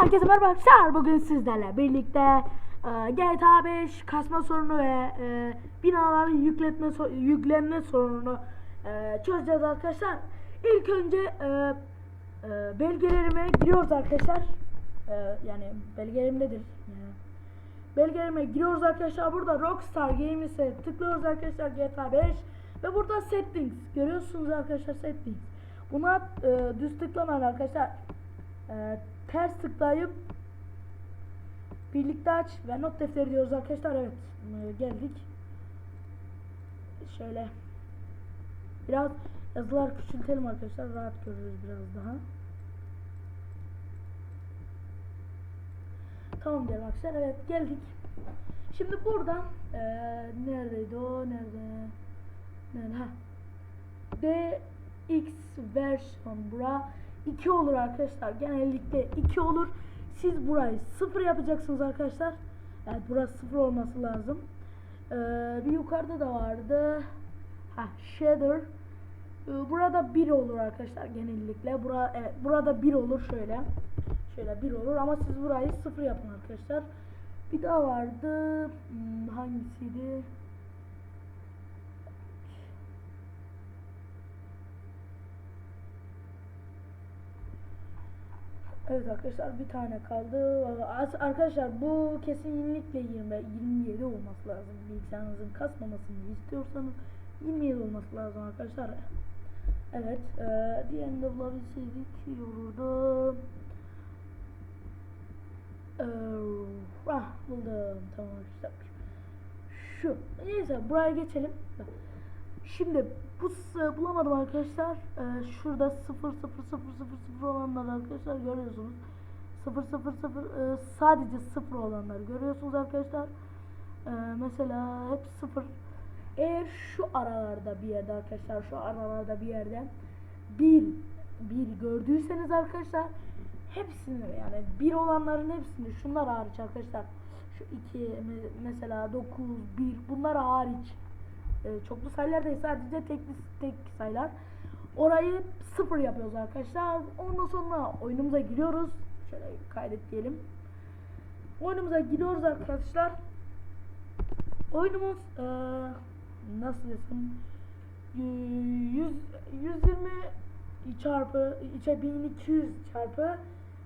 Herkese merhaba arkadaşlar. Bugün sizlerle birlikte e, GTA 5 kasma sorunu ve e, binaların yükletme so- yüklenme sorununu e, çözeceğiz arkadaşlar. İlk önce belgelerime giriyoruz arkadaşlar. Yani belgelerim nedir? Yani, belgelerime giriyoruz arkadaşlar. Burada Rockstar Games'e tıklıyoruz arkadaşlar GTA 5 ve burada settings görüyorsunuz arkadaşlar settings. Buna e, düz tıklamayın arkadaşlar. E, ters tıklayıp birlikte aç ve not defteri diyoruz arkadaşlar. Evet e, geldik. Şöyle biraz yazılar küçültelim arkadaşlar. Rahat görürüz biraz daha. Tamam diyelim arkadaşlar. Evet geldik. Şimdi burada e, neredeydi o? Nerede? Nerede? Ha. DX versiyon bura 2 olur arkadaşlar. Genellikle 2 olur. Siz burayı 0 yapacaksınız arkadaşlar. Yani burası 0 olması lazım. Ee, bir yukarıda da vardı. Ha shader. Ee, burada 1 olur arkadaşlar genellikle. Bura, evet, burada 1 olur şöyle. Şöyle 1 olur ama siz burayı 0 yapın arkadaşlar. Bir daha vardı. Hmm, hangisiydi? Evet arkadaşlar bir tane kaldı. Arkadaşlar bu kesinlikle 20 27 olması lazım. Bilgisayarınızın kasmamasını istiyorsanız 27 olması lazım arkadaşlar. Evet, e, diğerini de bulabilseydik iyi olurdu. E, ah buldum. Tamam arkadaşlar. Şu. Neyse buraya geçelim. Şimdi bu bulamadım arkadaşlar. Ee, şurada 0 0 0 0 0 olanlar arkadaşlar görüyorsunuz. 0 0 0 e, sadece 0 olanları görüyorsunuz arkadaşlar. Ee, mesela hep 0. Eğer şu aralarda bir yerde arkadaşlar şu aralarda bir yerde bir bir gördüyseniz arkadaşlar hepsini yani bir olanların hepsini şunlar hariç arkadaşlar şu iki mesela 9 1 bunlar hariç e, çoklu sayılar değil sadece tek tek sayılar. Orayı sıfır yapıyoruz arkadaşlar. Ondan sonra oyunumuza giriyoruz. Şöyle kaydet diyelim. Oyunumuza giriyoruz arkadaşlar. Oyunumuz e, nasıl desem 100 120 çarpı içe 1200 çarpı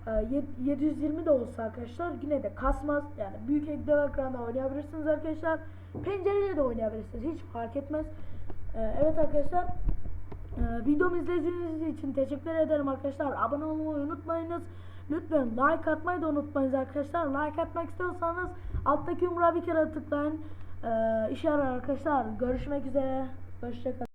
720 de olsa arkadaşlar yine de kasmaz. Yani büyük ekran ekranda oynayabilirsiniz arkadaşlar. Pencereyle de oynayabilirsiniz. Hiç fark etmez. E, evet arkadaşlar. e, videomu izlediğiniz için teşekkür ederim arkadaşlar. Abone olmayı unutmayınız. Lütfen like atmayı da unutmayınız arkadaşlar. Like atmak istiyorsanız alttaki yumruğa bir kere tıklayın. E, işe yarar arkadaşlar. Görüşmek üzere. Hoşçakalın.